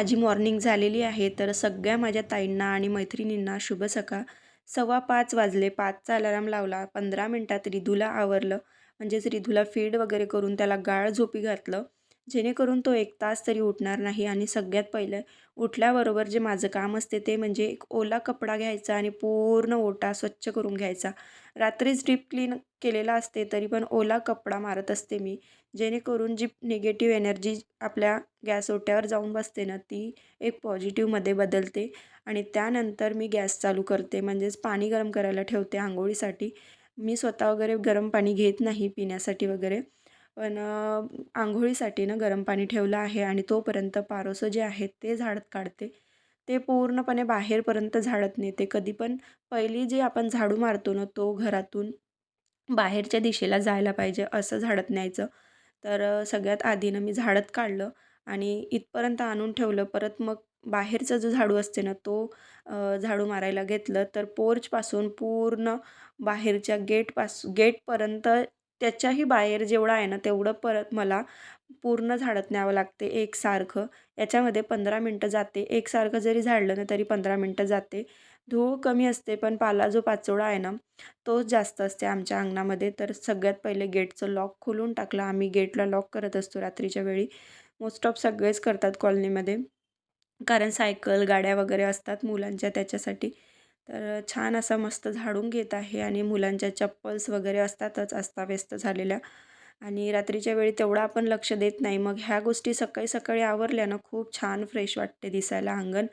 माझी मॉर्निंग झालेली आहे. तर सगळ्या माझ्या ताईंना आणि मैत्रिणींना शुभ सकाळ. सव्वा पाच वाजले. पाचचा अलाराम लावला. पंधरा मिनटात रिधूला आवरलं. म्हणजेच रिधूला फीड वगैरे करून त्याला गाळ झोपी घातलं. जेणेकरून तो एक तास तरी उठणार नाही आणि सगळ्यात पहिलं उठल्याबरोबर जे माझं काम असते ते म्हणजे एक ओला कपडा घ्यायचा आणि पूर्ण ओटा स्वच्छ करून घ्यायचा. रात्रीच डीप क्लीन केलेला असते तरी पण ओला कपडा मारत असते मी. जेणेकरून जी निगेटिव्ह एनर्जी आपल्या गॅस ओट्यावर जाऊन बसते ना ती एक पॉझिटिव्हमध्ये बदलते. आणि त्यानंतर मी गॅस चालू करते म्हणजेच पाणी गरम करायला ठेवते आंघोळीसाठी. मी स्वतः वगैरे गरम पाणी घेत नाही पिण्यासाठी वगैरे. पण आंघोळीसाठी ना गरम पाणी ठेवलं आहे आणि तोपर्यंत पारोसं जे आहेत ते झाडत काढते. ते पूर्णपणे बाहेरपर्यंत झाडत नेते कधी पण पहिली जे आपण झाडू मारतो ना तो घरातून बाहेरच्या दिशेला जायला पाहिजे असं झाडत न्यायचं. तर सगळ्यात आधीनं मी झाडत काढलं आणि इथपर्यंत आणून ठेवलं. परत मग बाहेरचा जो झाडू असते ना तो झाडू मारायला घेतलं. तर पोर्चपासून पूर्ण बाहेरच्या गेटपासून गेटपर्यंत त्याच्याही बाहेर जेवढं आहे ना तेवढं परत मला पूर्ण झाडत न्यावं लागते एकसारखं याच्यामध्ये पंधरा मिनटं जाते. एकसारखं जरी झाडलं ना तरी पंधरा मिनटं जाते. धूळ कमी असते पण पाला जो पाचोळा आहे ना तोच जास्त असते आमच्या अंगणामध्ये. तर सगळ्यात पहिले गेटचं लॉक खोलून टाकलं. आम्ही गेटला लॉक करत असतो रात्रीच्या वेळी. मोस्ट ऑफ सगळेच करतात कॉलनीमध्ये. कारण सायकल गाड्या वगैरे असतात मुलांच्या त्याच्यासाठी. तर छान असा मस्त झाडून घेत आहे आणि मुलांच्या चप्पल्स वगैरे असतातच अस्ताव्यस्त झालेल्या. आणि रात्रीच्या वेळी तेवढं आपण लक्ष देत नाही. मग ह्या गोष्टी सकाळी सकाळी आवरल्या ना खूप छान फ्रेश वाटते दिसायला अंगण.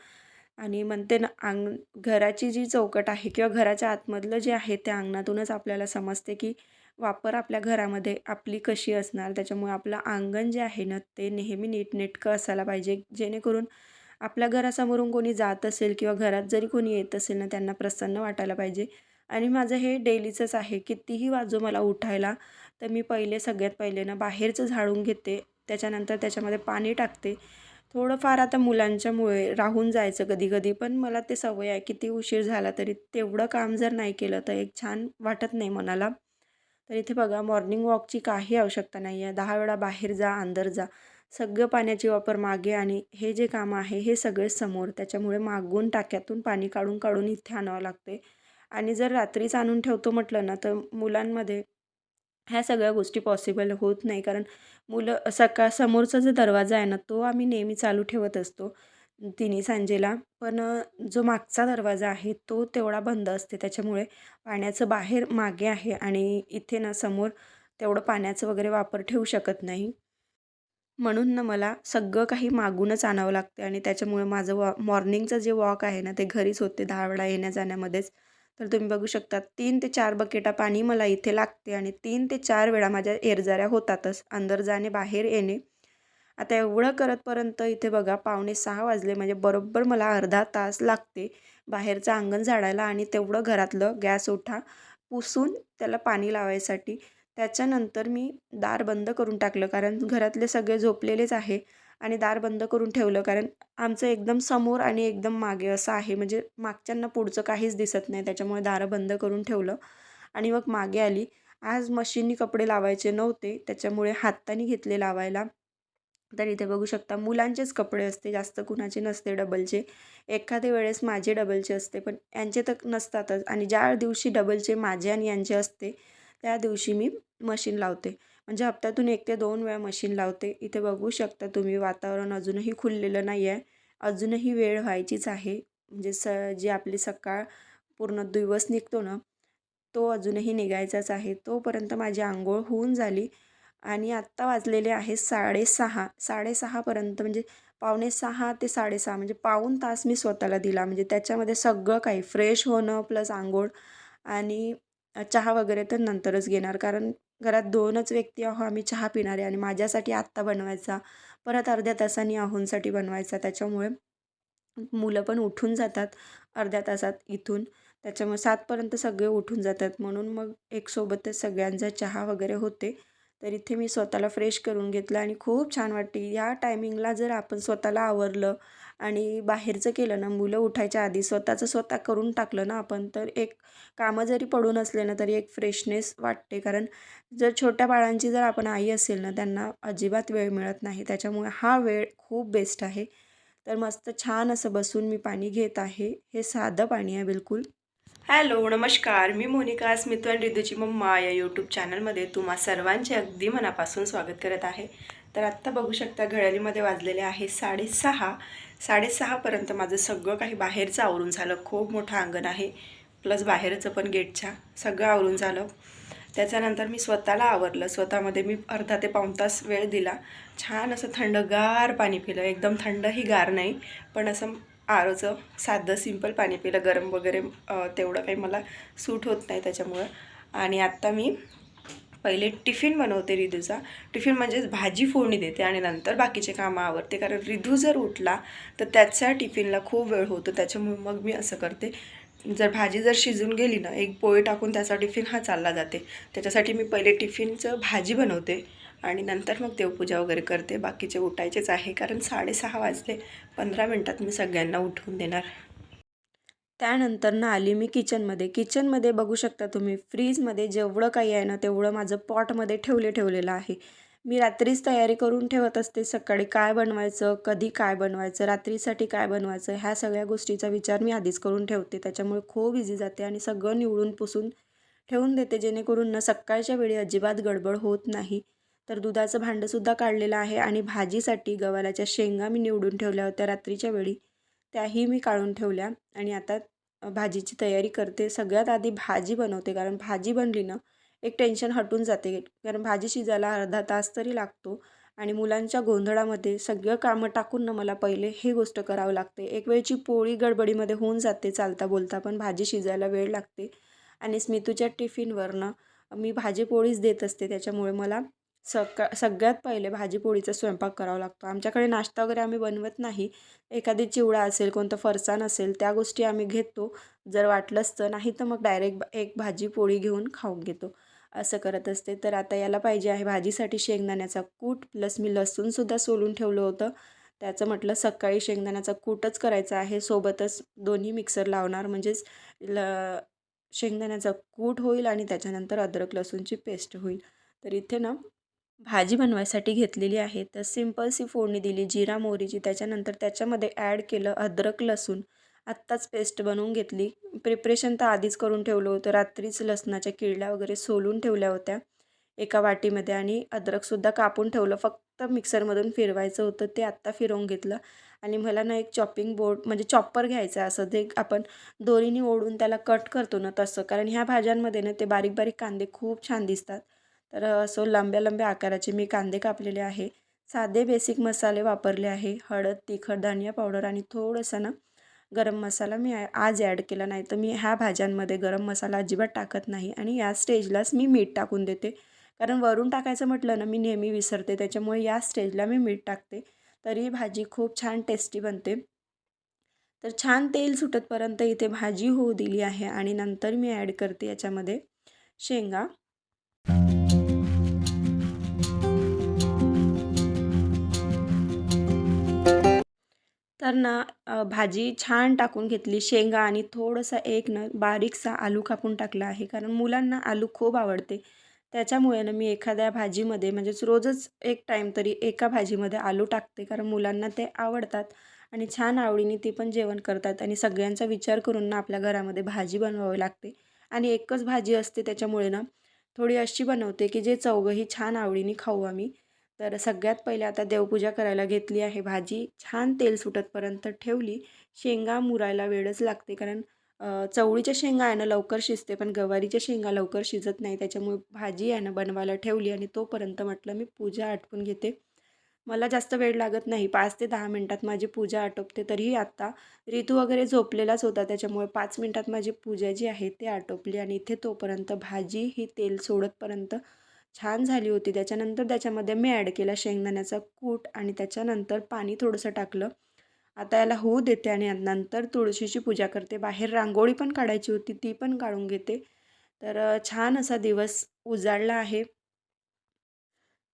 आणि म्हणते ना अंग घराची जी चौकट आहे किंवा घराच्या आतमधलं जे आहे त्या अंगणातूनच आपल्याला समजते की वापर आपल्या घरामध्ये आपली कशी असणार. त्याच्यामुळे आपलं अंगण जे आहे ना ते नेहमी नीटनेटकं असायला पाहिजे. जेणेकरून आपल्या घरासमोरून कोणी जात असेल किंवा घरात जरी कोणी येत असेल ना त्यांना प्रसन्न वाटायला पाहिजे. आणि माझं हे डेलीचंच आहे कितीही वाजो मला उठायला तर मी पहिले सगळ्यात पहिले ना बाहेरचं झाडून घेते. त्याच्यानंतर त्याच्यामध्ये पाणी टाकते. थोडंफार आता मुलांच्यामुळे राहून जायचं कधी कधी पण मला ते सवय आहे किती उशीर झाला तरी तेवढं काम जर नाही केलं तर एक छान वाटत नाही मनाला. तर इथे बघा मॉर्निंग वॉकची काही आवश्यकता नाही आहे दहा वेळा बाहेर जा अंदर जा. सगळं पाण्याची वापर मागे आणि हे जे काम आहे हे सगळे समोर. त्याच्यामुळे मागून टाक्यातून पाणी काढून काढून इथे आणावं लागते आणि जर रात्रीच आणून ठेवतो म्हटलं ना तर मुलांमध्ये ह्या सगळ्या गोष्टी पॉसिबल होत नाही. कारण मुलं सकाळ समोरचा जो दरवाजा आहे ना तो आम्ही नेहमी चालू ठेवत असतो तिन्ही सांजेला. पण जो मागचा दरवाजा आहे तो तेवढा बंद असते. त्याच्यामुळे पाण्याचं बाहेर मागे आहे आणि इथे ना समोर तेवढं पाण्याचं वगैरे वापर ठेवू शकत नाही. म्हणून ना मला सगळं काही मागूनच आणावं लागते आणि त्याच्यामुळे माझं वॉ मॉर्निंगचं जे वॉक आहे ना ते घरीच होते दहा वेळा येण्या जाण्यामध्येच तर तुम्ही बघू शकता तीन ते चार बकेटा पाणी मला इथे लागते आणि तीन ते चार वेळा माझ्या एरजाऱ्या होतातच अंदर जाणे बाहेर येणे. आता एवढं करतपर्यंत इथे बघा पावणे सहा वाजले म्हणजे बरोबर मला अर्धा तास लागते बाहेरचं अंगण झाडायला आणि तेवढं घरातलं गॅस ओठा पुसून त्याला पाणी लावायसाठी. त्याच्यानंतर मी दार बंद करून टाकलं कारण घरातले सगळे झोपलेलेच आहे आणि दार बंद करून ठेवलं कारण आमचं एकदम समोर आणि एकदम मागे असं आहे. म्हणजे मागच्यांना पुढचं काहीच दिसत नाही त्याच्यामुळे दारं बंद करून ठेवलं आणि मग मागे आली. आज मशीननी कपडे लावायचे नव्हते त्याच्यामुळे हाताने घेतले लावायला. तर इथे बघू शकता मुलांचेच कपडे असते जास्त कुणाचे नसते डबलचे. एखाद्या वेळेस माझे डबलचे असते पण यांचे तर नसतातच. आणि ज्या दिवशी डबलचे माझे आणि यांचे असते त्या दिवशी मी मशीन लावते. म्हणजे हप्त्यातून एक ते दोन वेळा मशीन लावते. इथे बघू शकता तुम्ही वातावरण अजूनही खुललेलं नाही आहे अजूनही वेळ व्हायचीच आहे. म्हणजे स जी आपली सकाळ पूर्ण दिवस निघतो ना तो अजूनही निघायचाच आहे. तोपर्यंत माझी आंघोळ होऊन झाली. आणि आत्ता वाजलेले आहे साडेसहा. साडेसहापर्यंत म्हणजे पावणे सहा ते साडेसहा. म्हणजे पाऊन तास मी स्वतःला दिला. म्हणजे त्याच्यामध्ये सगळं काही. फ्रेश होणं प्लस आंघोळ आणि चहा वगैरे तर नंतरच घेणार. कारण घरात दोनच व्यक्ती आहो आम्ही चहा पिणारे आणि माझ्यासाठी आत्ता बनवायचा परत अर्ध्या तासाने आहोंसाठी बनवायचा. त्याच्यामुळे मुलं पण उठून जातात अर्ध्या तासात इथून. त्याच्यामुळे सातपर्यंत सगळे उठून जातात. म्हणून मग एकसोबतच सगळ्यांचा चहा वगैरे होते. तर इथे मी स्वतःला फ्रेश करून घेतलं आणि खूप छान वाटते. या टायमिंगला जर आपण स्वतःला आवरलं आणि बाहेरचं केलं ना मुलं उठायच्या आधी स्वतःचं स्वतः करून टाकलं ना आपण तर एक कामं जरी पडून असले ना तरी एक फ्रेशनेस वाटते. कारण जर छोट्या बाळांची जर आपण आई असेल ना त्यांना अजिबात वेळ मिळत नाही. त्याच्यामुळे हा वेळ खूप बेस्ट आहे. तर मस्त छान असं बसून मी पाणी घेत आहे. हे साधं पाणी आहे बिलकुल. हॅलो नमस्कार. मी मोनिका स्मित आणि रिदूची मम्मा या यूट्यूब चॅनलमध्ये तुम्हा सर्वांचे अगदी मनापासून स्वागत करत आहे. तर आत्ता बघू शकता घड्याळीमध्ये वाजलेले आहे साडेसहा. साडेसहापर्यंत माझं सगळं काही बाहेरचं आवरून झालं. खूप मोठं अंगण आहे. प्लस बाहेरचं पण गेटच्या सगळं आवरून झालं. त्याच्यानंतर मी स्वतःला आवरलं. स्वतःमध्ये मी अर्धा ते पाऊण तास वेळ दिला. छान असं थंडगार पाणी पिलं. एकदम थंडही गार नाही पण असं आरोचं साधं सिंपल पाणी पिलं. गरम वगैरे तेवढं काही मला सूट होत नाही त्याच्यामुळं. आणि आत्ता मी पहिले टिफिन बनवते रिधूचा टिफिन म्हणजेच भाजी फोडणी देते आणि नंतर बाकीचे कामं आवरते. कारण रिधू जर उठला तर त्याच्या टिफिनला खूप वेळ होतो. त्याच्यामुळे मग मी असं करते. जर भाजी जर शिजून गेली ना एक पोळी टाकून त्याचा टिफिन हा चालला जाते. त्याच्यासाठी मी पहिले टिफिनचं भाजी बनवते आणि नंतर मग देवपूजा वगैरे करते. बाकीचे उठायचेच आहे कारण साडेसहा वाजले. पंधरा मिनटात मी सगळ्यांना उठवून देणार. त्यानंतर ना आली मी किचनमध्ये. किचनमध्ये बघू शकता तुम्ही फ्रीजमध्ये जेवढं काही आहे ना तेवढं माझं पॉटमध्ये ठेवले ठेवलेलं आहे. मी रात्रीच तयारी करून ठेवत असते सकाळी काय बनवायचं कधी काय बनवायचं रात्रीसाठी काय बनवायचं ह्या सगळ्या गोष्टीचा विचार मी आधीच करून ठेवते. त्याच्यामुळे खूप इझी जाते आणि सगळं निवडून पुसून ठेवून देते जेणेकरून ना सकाळच्या वेळी अजिबात गडबड होत नाही. तर दुधाचं भांडंसुद्धा काढलेलं आहे आणि भाजीसाठी गवाराच्या शेंगा मी निवडून ठेवल्या होत्या रात्रीच्या वेळी. त्याही मी काढून ठेवल्या आणि आता भाजीची तयारी करते. सगळ्यात आधी भाजी बनवते कारण भाजी बनली ना एक टेन्शन हटून जाते. कारण भाजी शिजायला अर्धा तास तरी लागतो आणि मुलांच्या गोंधळामध्ये सगळं कामं टाकून ना मला पहिले हे गोष्ट करावं लागते. एक वेळची पोळी गडबडीमध्ये होऊन जाते चालता बोलता पण भाजी शिजायला वेळ लागते. आणि स्मितूच्या टिफिनवरनं मी भाजी पोळीच देत असते. त्याच्यामुळे मला सका सगळ्यात पहिले भाजीपोळीचा स्वयंपाक करावा लागतो. आमच्याकडे नाश्ता वगैरे आम्ही बनवत नाही. एखादी चिवडा असेल कोणतं फरसाण असेल त्या गोष्टी आम्ही घेतो. जर वाटलंच तर नाही तर मग डायरेक्ट एक भाजी पोळी घेऊन खाऊन घेतो. असं करत असते. तर आता याला पाहिजे आहे भाजीसाठी शेंगदाण्याचा कूट. प्लस मी लसूणसुद्धा सोलून ठेवलं होतं. त्याचं म्हटलं सकाळी शेंगदाण्याचा कूटच करायचा आहे. सोबतच दोन्ही मिक्सर लावणार. म्हणजेच ल शेंगदाण्याचा कूट होईल आणि त्याच्यानंतर अद्रक लसूणची पेस्ट होईल. तर इथे ना भाजी बनवायसाठी घेतलेली आहे. तर सिम्पलशी फोडणी दिली जिरा मोहरीची त्याच्यानंतर त्याच्यामध्ये ॲड केलं अद्रक लसूण. आत्ताच पेस्ट बनवून घेतली. प्रिपरेशन तर आधीच करून ठेवलं होतं. रात्रीच लसणाच्या किडल्या वगैरे सोलून ठेवल्या होत्या. एका वाटीमध्ये आणि अद्रकसुद्धा कापून ठेवलं. फक्त मिक्सरमधून फिरवायचं होतं. ते आत्ता फिरवून घेतलं. आणि मला ना एक चॉपिंग बोर्ड म्हणजे चॉपर घ्यायचं आहे असं. ते आपण दोरीने ओढून त्याला कट करतो ना तसं. कारण ह्या भाज्यांमध्ये ना ते बारीक बारीक कांदे खूप छान दिसतात. तर असं लांब्या लांब्या आकाराचे मी कांदे कापलेले आहे. साधे बेसिक मसाले वापरले आहे. हळद तिखट धनिया पावडर आणि थोडंसं ना गरम मसाला मी आज ॲड केला. नाही तर मी ह्या भाज्यांमध्ये गरम मसाला अजिबात टाकत नाही आणि या स्टेजलाच मी मीठ टाकून देते. कारण वरून टाकायचं म्हटलं ना मी नेहमी विसरते. त्याच्यामुळे या स्टेजला मी मीठ टाकते. तरी भाजी खूप छान टेस्टी बनते. तर छान तेल सुटतपर्यंत इथे भाजी होऊ दिली आहे आणि नंतर मी ॲड करते याच्यामध्ये शेंगा. तर ना भाजी छान टाकून घेतली. शेंगा आणि थोडंसं एक ना बारीकसा आलू कापून टाकला आहे. कारण मुलांना आलू खूप आवडते. त्याच्यामुळे ना मी एखाद्या भाजीमध्ये म्हणजेच रोजच एक टाईम तरी एका भाजीमध्ये आलू टाकते. कारण मुलांना ते आवडतात आणि छान आवडीने ते पण जेवण करतात आणि सगळ्यांचा विचार करून ना आपल्या घरामध्ये भाजी बनवावी लागते. आणि एकच भाजी असते त्याच्यामुळे ना थोडी अशी बनवते की जे चौघंही छान आवडीने खाऊ आम्ही. तर सगळ्यात पहिले आता देवपूजा करायला घेतली आहे भाजी. छान तेल सुटतपर्यंत ठेवली. शेंगा मुरायला वेळच लागते कारण चवळीच्या शेंगा आहे ना लवकर शिजते पण गवारीच्या शेंगा लवकर शिजत नाही. त्याच्यामुळे भाजी आहे ना बनवायला ठेवली आणि तोपर्यंत म्हटलं मी पूजा आटपून घेते. मला जास्त वेळ लागत नाही. पाच ते दहा मिनटात माझी पूजा आटोपते. तरीही आत्ता ऋतू वगैरे झोपलेलाच होता. त्याच्यामुळे पाच मिनटात माझी पूजा जी आहे ते आटोपली आणि इथे तोपर्यंत भाजी ही तेल सोडतपर्यंत छान झाली होती. त्याच्यानंतर त्याच्यामध्ये मी ॲड केला शेंगदाण्याचा कूट आणि त्याच्यानंतर पाणी थोडंसं टाकलं. आता याला होऊ देते आणि नंतर तुळशीची पूजा करते. बाहेर रांगोळी पण काढायची होती ती पण काढून घेते. तर छान असा दिवस उजाडला आहे.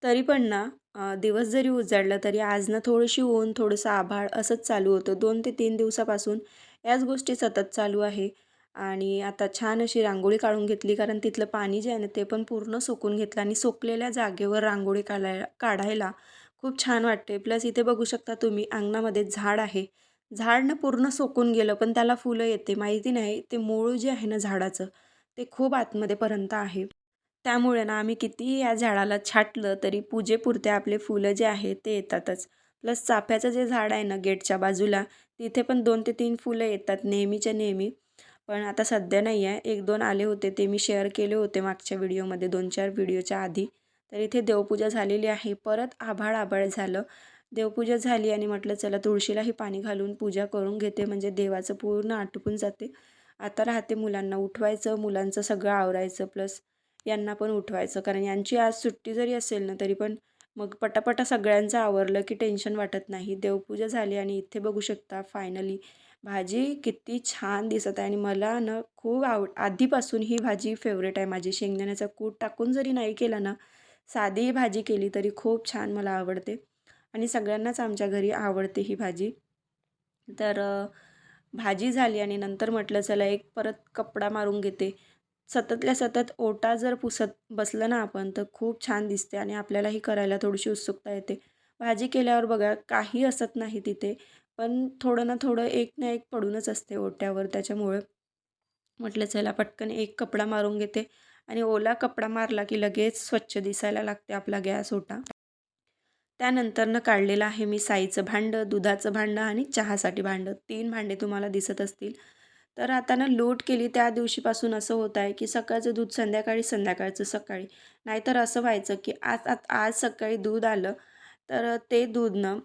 तरी पण ना दिवस जरी उजाडला तरी आज ना थोडीशी ऊन थोडंसं आभाळ असंच चालू होतं. दोन ते तीन दिवसापासून याच गोष्टी सतत चालू आहे. आणि आता छान अशी रांगोळी काढून घेतली कारण तिथलं पाणी जे आहे ना ते पण पूर्ण सुकून घेतलं आणि सुकलेल्या जागेवर रांगोळी काढायला काढायला खूप छान वाटते प्लस इथे बघू शकता तुम्ही अंगणामध्ये झाड आहे. झाड ना पूर्ण सोकून गेलं पण त्याला फुलं येते. माहिती नाही ते मूळ जे आहे ना झाडाचं ते खूप आतमध्ये पर्यंत आहे. त्यामुळे ना आम्ही कितीही या झाडाला छाटलं तरी पूजेपुरते आपले फुलं जे आहे ते येतातच. प्लस चाफ्याचं जे झाड आहे ना गेटच्या बाजूला तिथे पण दोन ते तीन फुलं येतात नेहमीच्या नेहमी. पण आता सध्या नाही आहे एक दोन आले होते ते मी शेअर केले होते मागच्या व्हिडिओमध्ये दोन चार व्हिडिओच्या आधी. तर इथे देवपूजा झालेली आहे. परत आभाळ आभाळ झालं. देवपूजा झाली आणि म्हटलं चला तुळशीलाही पाणी घालून पूजा करून घेते. म्हणजे देवाचं पूर्ण आटपून जाते. आता राहते मुलांना उठवायचं. मुलांचं सगळं आवरायचं. प्लस यांना पण उठवायचं. कारण यांची आज सुट्टी जरी असेल ना तरी पण मग पटापटा सगळ्यांचं आवरलं की टेन्शन वाटत नाही. देवपूजा झाली आणि इथे बघू शकता फायनली भाजी किती छान दिसत आहे आणि मला ना खूप आव आधीपासून ही भाजी फेवरेट आहे. माझी शेंगदाण्याचा कूट टाकून जरी नाही केला ना साधी भाजी केली तरी खूप छान मला आवडते. आणि सगळ्यांनाच आमच्या घरी आवडते ही भाजी. तर भाजी झाली आणि नंतर म्हटलं चला एक परत कपडा मारून घेते. सततल्या सतत ओटा जर पुसत बसलं ना आपण तर खूप छान दिसते आणि आपल्यालाही करायला थोडीशी उत्सुकता येते. भाजी केल्यावर बघा काही असत नाही तिथे. पण थोडं ना थोडं एक ना एक पडूनच असते ओट्यावर त्याच्यामुळं. म्हटलं चला पटकन एक कपडा मारून घेते. आणि ओला कपडा मारला की लगेच स्वच्छ दिसायला लागते आपला गॅस ओटा. त्यानंतरनं काढलेलं आहे मी साईचं भांडं दुधाचं भांडं आणि चहासाठी भांडं. तीन भांडे तुम्हाला दिसत असतील. तर आता ना लूट केली त्या दिवशीपासून असं होत आहे की सकाळचं दूध संध्याकाळी संध्याकाळचं सकाळी. नाहीतर असं व्हायचं की आज आज आज सकाळी दूध आलं तर ते दूध ना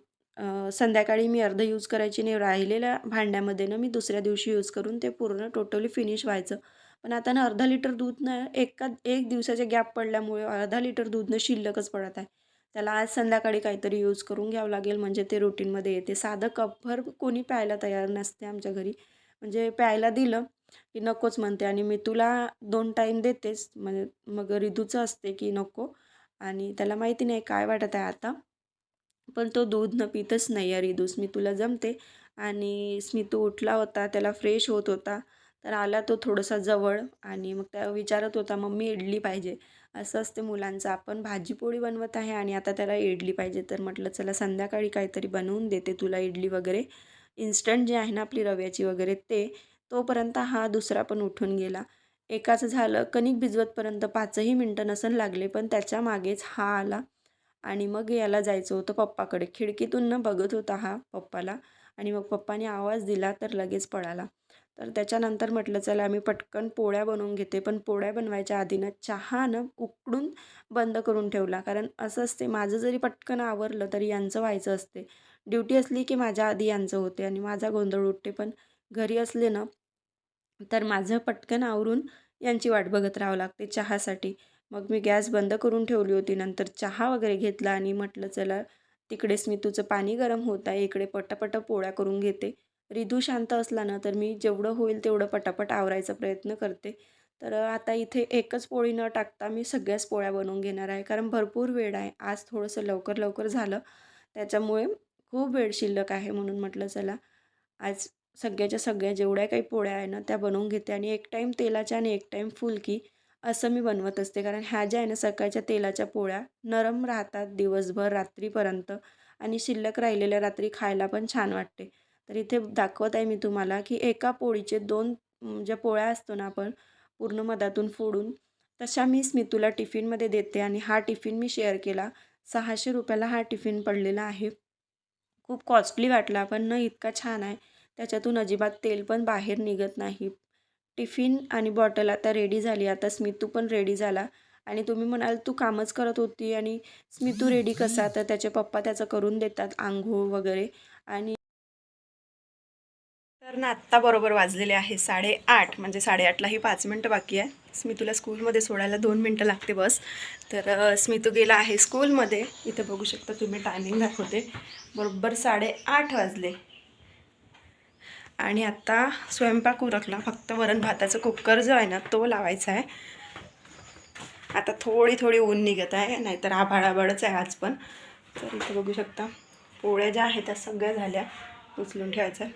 संध्याकाळी मी अर्धं यूज करायची नाही राहिलेल्या भांड्यामध्ये ना मी दुसऱ्या दिवशी यूज करून ते पूर्ण टोटली फिनिश व्हायचं. पण आता ना अर्धा लिटर दूध ना एका एक दिवसाच्या गॅप पडल्यामुळे अर्धा लिटर दूध ना शिल्लकच पडत आहे. त्याला आज संध्याकाळी काहीतरी यूज करून घ्यावं लागेल म्हणजे ते रुटीनमध्ये येते. साधं कपभर कोणी प्यायला तयार नसते आमच्या घरी. म्हणजे प्यायला दिलं की नकोच म्हणते आणि मी तुला दोन टाईम देतेच. म्हणजे मग रिधूचं असते की नको. आणि त्याला माहिती नाही काय वाटत आहे आता. पण तो दूध न पितच नाही अरे दूध मी तुला जमते. आणि स्मितू उठला होता त्याला फ्रेश होत होता. तर आला तो थोडासा जवळ आणि मग त्या विचारत होता मम्मी इडली पाहिजे. असं असते मुलांचं. आपण भाजीपोळी बनवत आहे आणि आता त्याला इडली पाहिजे. तर म्हटलं चला संध्याकाळी काहीतरी बनवून देते तुला इडली वगैरे. इन्स्टंट जे आहे ना आपली रव्याची वगैरे ते तोपर्यंत हा दुसरा पण उठून गेला. एकाचं झालं कणिक भिजवतपर्यंत पाचही मिनटं नसन लागले पण त्याच्या मागेच हा आला. आणि मग याला जायचं होतं पप्पाकडे. खिडकीतून ना बघत होता हा पप्पाला. आणि मग पप्पाने आवाज दिला तर लगेच पळाला. तर त्याच्यानंतर म्हटलं चला आम्ही पटकन पोळ्या बनवून घेते. पण पोळ्या बनवायच्या आधीनं चहा ना उकडून बंद करून ठेवला. कारण असं असते माझं जरी पटकन आवरलं तरी यांचं व्हायचं असते. ड्युटी असली की माझ्या आधी यांचं होते आणि माझा गोंधळ उठते पण घरी असले ना तर माझं पटकन आवरून यांची वाट बघत राहावं लागते चहासाठी. मग मी गॅस बंद करून ठेवली होती. नंतर चहा वगैरे घेतला आणि म्हटलं चला तिकडेच मी तुझं पाणी गरम होत आहे. इकडे पटापट पोळ्या करून घेते. रिधू शांत असला ना तर मी जेवढं होईल तेवढं पटापट आवरायचा प्रयत्न करते. तर आता इथे एकच पोळी न टाकता मी सगळ्याच पोळ्या बनवून घेणार आहे. कारण भरपूर वेळ आहे. आज थोडंसं लवकर लवकर झालं. त्याच्यामुळे खूप वेळ शिल्लक आहे म्हणून म्हटलं चला आज सगळ्याच्या सगळ्या जेवढ्या काही पोळ्या आहे ना त्या बनवून घेते आणि एक टाईम तेलाच्या आणि एक टाईम फुलकी असं मी बनवत असते. कारण ह्या ज्या आहे ना सकाळच्या तेलाच्या पोळ्या नरम राहतात दिवसभर रात्रीपर्यंत आणि शिल्लक राहिलेल्या रात्री खायला पण छान वाटते. तर इथे दाखवत आहे मी तुम्हाला की एका पोळीचे दोन ज्या पोळ्या असतो ना आपण पूर्ण मधातून फोडून तशा मी स्मितूला टिफिनमध्ये देते आणि हा टिफिन मी शेअर केला. सहाशे रुपयाला हा टिफिन पडलेला आहे. खूप कॉस्टली वाटला पण न इतका छान आहे. त्याच्यातून अजिबात तेल पण बाहेर निघत नाही. टिफिन आणि बॉटल आता रेडी झाली. आता स्मितू पण रेडी झाला. आणि तुम्ही म्हणाल तू कामच करत होती आणि स्मितू रेडी कसा? तर त्याचे पप्पा त्याचं करून देतात आंघोळ वगैरे. आणि तर ना आत्ता बरोबर वाजलेले आहे साडेआठ. म्हणजे साडेआठलाही पाच मिनटं बाकी आहे. स्मितूला स्कूलमध्ये सोडायला दोन मिनटं लागते बस. तर स्मितू गेला आहे स्कूलमध्ये. इथे बघू शकता तुम्ही टायमिंग दाखवते. बरोबर साडेआठ वाजले. आणि आत्ता स्वयंपाक उरकला. फक्त वरण भाताचा कुकर जो आहे ना तो लावायचा आहे. आता थोडी थोडी ऊन निघत आहे नाहीतर आभाळ आभाळच आहे आज पण. तर इथे बघू शकता पोळ्या ज्या आहेत त्या सगळ्या झाल्या उचलून ठेवायच्या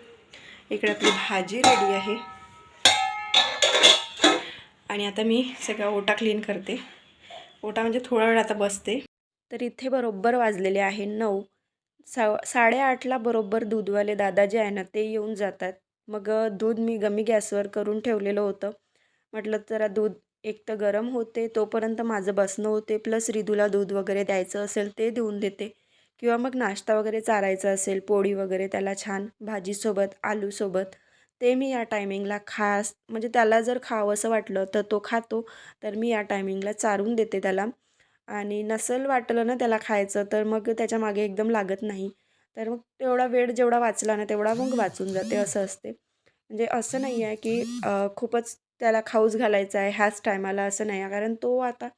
इकडे आपली भाजी रेडी आहे. आणि आता मी सगळा ओटा क्लीन करते. ओटा म्हणजे थोडा वेळ आता बसते. तर इथे बरोबर वाजलेले आहे नऊ. सा साडेआठला बरोबर दूधवाले दादा जे आहे ना ते येऊन जातात. मग दूध मी गमी गॅसवर करून ठेवलेलं होतं. म्हटलं जरा दूध एक तर गरम होते तोपर्यंत माझं बसणं होते प्लस रिदूला दूध वगैरे द्यायचं असेल ते देऊन देते. किंवा मग नाश्ता वगैरे चारायचा असेल पोळी वगैरे त्याला छान भाजीसोबत आलूसोबत ते मी या टायमिंगला खास म्हणजे त्याला जर खावंसं वाटलं तर तो खातो. तर मी या टायमिंगला चारून देते त्याला. आणि नसल वाटलं ना त्याला खायचं तर मग त्याच्यामागे एकदम लागत नाही. तर मग तेवढा वेळ जेवढा वाचला ना तेवढा मग वाचून जाते असं असते. म्हणजे असं नाही आहे की खूपच त्याला खाऊच घालायचा आहे ह्याच टायमाला असं नाही आहे. कारण तो आता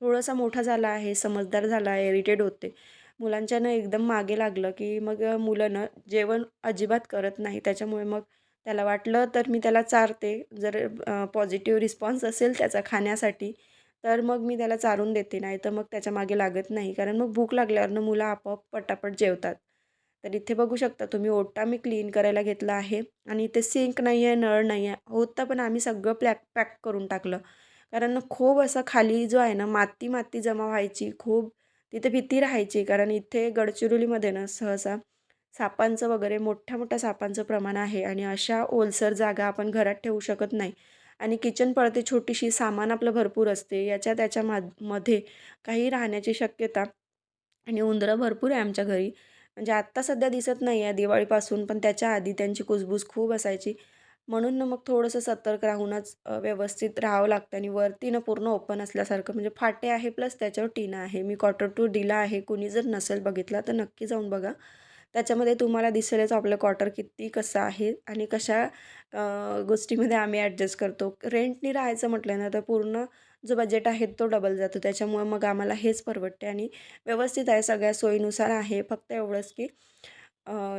थोडासा मोठा झाला आहे समजदार झाला आहे इरिटेड होते. मुलांच्यानं एकदम मागे लागलं की मग मुलं ना जेवण अजिबात करत नाही. त्याच्यामुळे मग त्याला वाटलं तर मी त्याला चारते. जर पॉझिटिव्ह रिस्पॉन्स असेल त्याचा खाण्यासाठी तर मग मी त्याला चारून देते नाही तर मग त्याच्यामागे लागत नाही. कारण मग भूक लागल्यावरनं मुलं आपोआप पटापट जेवतात. तर इथे बघू शकता तुम्ही ओटा मी क्लीन करायला घेतला आहे. आणि इथे सिंक नाही आहे नळ नाही आहे. होतं पण आम्ही सगळं प्लॅक पॅक करून टाकलं. कारण खूप असं खाली जो आहे ना माती माती जमा व्हायची. खूप तिथे भीती राहायची. कारण इथे गडचिरोलीमध्ये ना सहसा सापांचं वगैरे मोठ्या मोठ्या सापांचं प्रमाण आहे. आणि अशा ओलसर जागा आपण घरात ठेवू शकत नाही. आणि किचन पळते छोटीशी सामान आपलं भरपूर असते. याच्या त्याच्या मा मध्ये काही राहण्याची शक्यता आणि उंदरं भरपूर आहे आमच्या घरी. म्हणजे आत्ता सध्या दिसत नाही आहे दिवाळीपासून पण त्याच्या आधी त्यांची कुजबूज खूप असायची. म्हणून ना मग थोडंसं सतर्क राहूनच व्यवस्थित राहावं लागतं आणि वरती ना पूर्ण ओपन असल्यासारखं. म्हणजे फाटे आहे प्लस त्याच्यावर टीना आहे. मी कॉटर टू दिला आहे. कुणी जर नसेल बघितला तर नक्की जाऊन बघा. त्याच्यामध्ये तुम्हाला दिसेलच आपलं क्वार्टर किती कसं आहे आणि कशा गोष्टीमध्ये आम्ही ॲडजस्ट करतो. रेंटनी राहायचं म्हटलं ना तर पूर्ण जो बजेट आहे तो डबल जातो. त्याच्यामुळे मग आम्हाला हेच परवडते आणि व्यवस्थित आहे. सगळ्या सोयीनुसार आहे. फक्त एवढंच की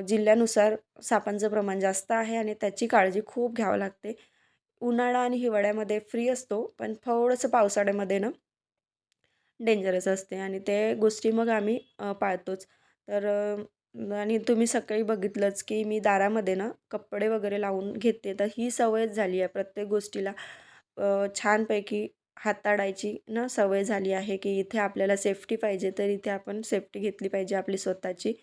जिल्ह्यानुसार सापांचं प्रमाण जास्त आहे आणि त्याची काळजी खूप घ्यावं लागते. उन्हाळा आणि हिवाळ्यामध्ये फ्री असतो पण थोडंसं पावसाळ्यामध्ये ना डेंजरस असते आणि ते गोष्टी मग आम्ही पाळतोच. तर आणि तुम्ही सकाळी बघितलंच की मी दारामध्ये ना कपडे वगैरे लावून घेते. तर ही सवयच झाली आहे प्रत्येक गोष्टीला. छानपैकी हाताळायची ना सवय झाली आहे की इथे आपल्याला सेफ्टी पाहिजे तर इथे आपण सेफ्टी घेतली पाहिजे आपली स्वतःची.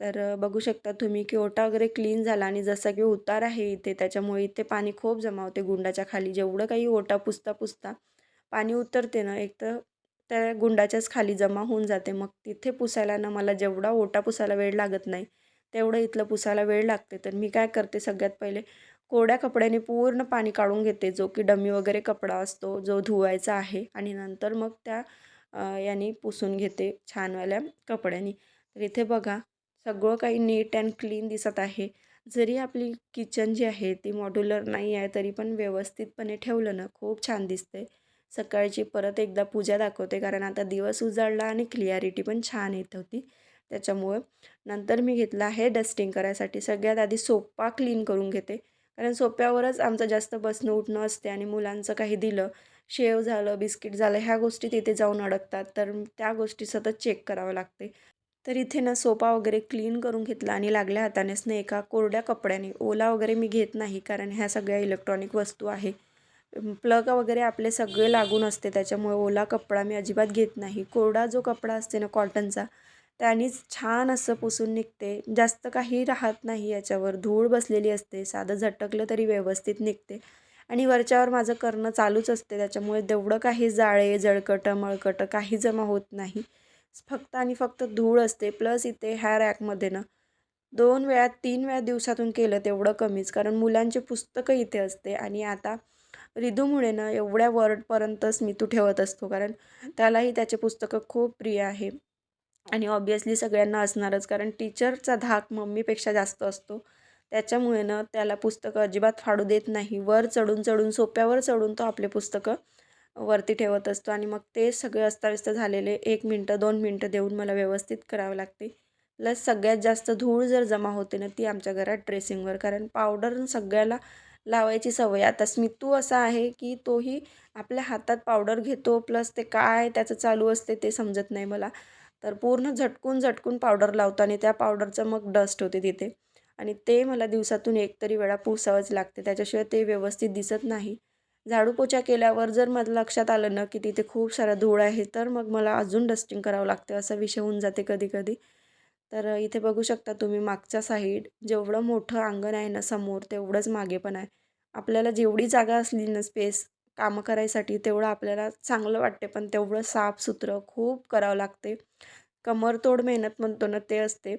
तर बघू शकता तुम्ही की ओटा वगैरे क्लीन झाला आणि जसं की उतार आहे इथे त्याच्यामुळे इथे पाणी खूप जमा होते गुंडाच्या खाली. जेवढं काही ओटा पुसता पुसता पाणी उतरते ना एक तर त्या गुंडाच्याच खाली जमा होऊन जाते. मग तिथे पुसायला ना मला जेवढा ओटा पुसायला वेळ लागत नाही तेवढं इथलं पुसायला वेळ लागते. तर मी काय करते सगळ्यात पहिले कोरड्या कपड्याने पूर्ण पाणी काढून घेते जो की डमी वगैरे कपडा असतो जो धुवायचा आहे. आणि नंतर मग त्या अ, याने पुसून घेते छानवाल्या कपड्याने. तर इथे बघा सगळं काही नीट अँड क्लीन दिसत आहे. जरी आपली किचन जी आहे ती मॉड्युलर नाही आहे तरी पण व्यवस्थितपणे ठेवलं ना खूप छान दिसते सकाळची परत एकदा पूजा दाखवते कारण आता दिवस उजाडला आणि क्लिअरिटी पण छान येत होती. त्याच्यामुळं नंतर मी घेतला आहे डस्टिंग करायसाठी. सगळ्यात आधी सोपा क्लीन करून घेते. कारण सोप्यावरच आमचं जास्त बसणं उठणं असते आणि मुलांचं काही दिलं शेव झालं बिस्किट झालं ह्या गोष्टी तिथे जाऊन अडकतात. तर त्या गोष्टी सतत चेक करावं लागते. तर इथे ना सोपा वगैरे क्लीन करून घेतला आणि लागल्या हातानेच ना एका कोरड्या कपड्याने. ओला वगैरे मी घेत नाही कारण ह्या सगळ्या इलेक्ट्रॉनिक वस्तू आहे. प्लग वगैरे आपले सगळे लागून असते त्याच्यामुळे ओला कपडा मी अजिबात घेत नाही. कोरडा जो कपडा असते ना कॉटनचा त्यानेच छान असं पुसून निघते. जास्त काही राहत नाही याच्यावर. धूळ बसलेली असते साधं झटकलं तरी व्यवस्थित निघते. आणि वरच्यावर माझं करणं चालूच असते त्याच्यामुळे तेवढं काही जाळे जळकटं मळकटं काही जमा होत नाही. फक्त आणि फक्त धूळ असते. प्लस इथे ह्या रॅकमध्ये ना दोन वेळा तीन वेळा दिवसातून केलं तेवढं कमीच. कारण मुलांचे पुस्तकं इथे असते आणि आता रिदूमुळे ना एवढ्या वर्डपर्यंतच मी तू ठेवत असतो. कारण त्यालाही त्याचे पुस्तकं खूप प्रिय आहे. आणि ऑब्वियसली सगळ्यांना असणारच. कारण टीचरचा धाक मम्मीपेक्षा जास्त असतो. त्याच्यामुळे ना त्याला पुस्तकं अजिबात फाडू देत नाही. वर चढून चढून सोप्यावर चढून तो आपले पुस्तकं वरती ठेवत असतो. आणि मग ते सगळे अस्ताव्यस्त झालेले एक मिनटं दोन मिनटं देऊन मला व्यवस्थित करावं लागते. प्लस सगळ्यात जास्त धूळ जर जमा होते ना ती आमच्या घरात ड्रेसिंगवर कारण पावडर सगळ्याला लावायची सवय. आता स्मितू असा आहे की तोही आपल्या हातात पावडर घेतो प्लस ते काय त्याचं चालू असते ते समजत नाही मला. तर पूर्ण झटकून झटकून पावडर लावतो आणि त्या पावडरचं मग डस्ट होते तिथे. आणि ते मला दिवसातून एक तरी वेळा पुसावंच लागते. त्याच्याशिवाय ते व्यवस्थित दिसत नाही. झाडू पोछा केल्यावर जर मला लक्षात आलं ना की तिथे खूप सारा धूळ आहे तर मग मला अजून डस्टिंग करावं लागते. असा विषय होऊन जाते कधी कधी. तर इथे बघू शकता तुम्ही मागच्या साईड जेवढं मोठं अंगण आहे ना समोर तेवढंच मागे पण आहे. आपल्याला जेवढी जागा असली ना स्पेस कामं करायसाठी तेवढं आपल्याला चांगलं वाटते. पण तेवढं साफसुथरं खूप करावं लागते. कमरतोड मेहनत म्हणतो ना ते असते.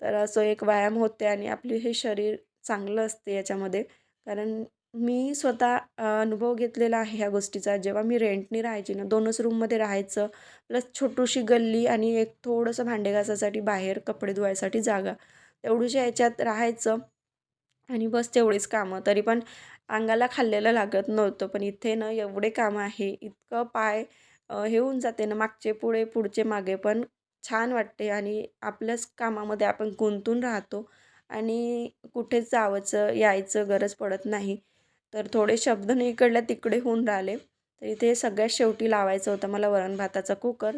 तर असं एक व्यायाम होते आणि आपली हे शरीर चांगलं असते याच्यामध्ये. कारण मी स्वतः अनुभव घेतलेला आहे ह्या गोष्टीचा. जेव्हा मी रेंटनी राहायची ना दोनच रूममध्ये राहायचं प्लस छोटूशी गल्ली आणि एक थोडंसं भांडे घासासाठी बाहेर कपडे धुवायसाठी जागा तेवढीच्या याच्यात राहायचं आणि बस तेवढीच कामं. तरी पण अंगाला खाल्लेलं लागत नव्हतं पण इथे ना एवढे कामं आहे इतकं पाय हे होऊन जाते ना मागचे पुढे पुढचे मागे. पण छान वाटते आणि आपल्याच कामामध्ये आपण गुंतून राहतो आणि कुठेच जावंचं यायचं गरज पडत नाही. तर थोडे शब्द नाही इकडल्या तिकडे होऊन राहिले. तर इथे सगळ्यात शेवटी लावायचं होतं मला वरण भाताचा कुकर.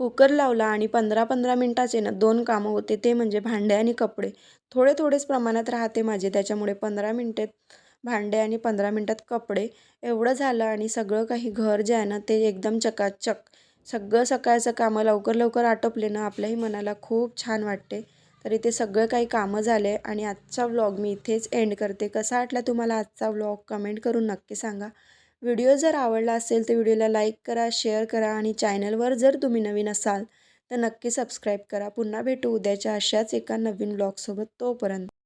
कुकर लावला आणि पंधरा पंधरा मिनटाचे ना दोन कामं होते ते म्हणजे भांडे आणि कपडे. थोडे थोडेच प्रमाणात राहते माझे त्याच्यामुळे पंधरा मिनटात भांडे आणि पंधरा मिनटात कपडे. एवढं झालं आणि सगळं काही घर जे आहे ना ते एकदम चकाचक. सगळं सकाळचं कामं लवकर लवकर आटोपले ना आपल्याही मनाला खूप छान वाटते. तर इथे सगळं काही कामं झाले आणि आजचा व्लॉग मी इथेच एंड करते. कसा वाटला तुम्हाला आजचा व्लॉग कमेंट करून नक्की सांगा. व्हिडिओ जर आवडला असेल तर व्हिडिओला लाईक करा शेअर करा आणि चॅनलवर जर तुम्ही नवीन असाल तर नक्की सबस्क्राईब करा. पुन्हा भेटू उद्याच्या अशाच एका नवीन ब्लॉगसोबत तोपर्यंत